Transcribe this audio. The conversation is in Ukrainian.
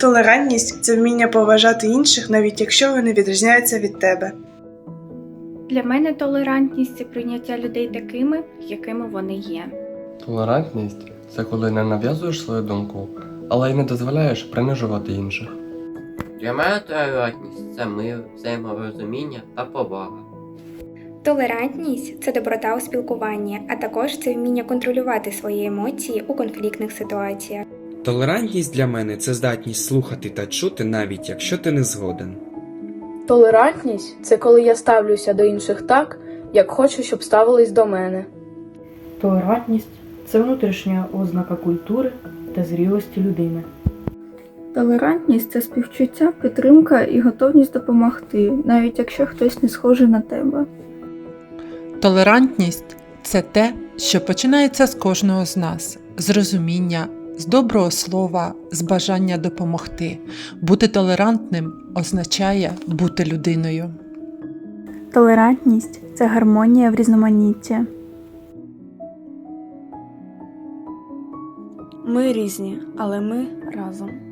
Толерантність це вміння поважати інших, навіть якщо вони відрізняються від тебе. Для мене толерантність це прийняття людей такими, якими вони є. Толерантність це коли не нав'язуєш свою думку, але й не дозволяєш принижувати інших. Для мене толерантність це мир, взаєморозуміння та повага. Толерантність це доброта у спілкуванні, а також це вміння контролювати свої емоції у конфліктних ситуаціях. Толерантність для мене це здатність слухати та чути, навіть якщо ти не згоден. Толерантність це коли я ставлюся до інших так, як хочу, щоб ставились до мене. Толерантність це внутрішня ознака культури та зрілості людини. Толерантність це співчуття, підтримка і готовність допомогти, навіть якщо хтось не схожий на тебе. Толерантність це те, що починається з кожного з нас, з розуміння, з доброго слова, з бажання допомогти. Бути толерантним означає бути людиною. Толерантність це гармонія в різноманітті. Ми різні, але ми разом.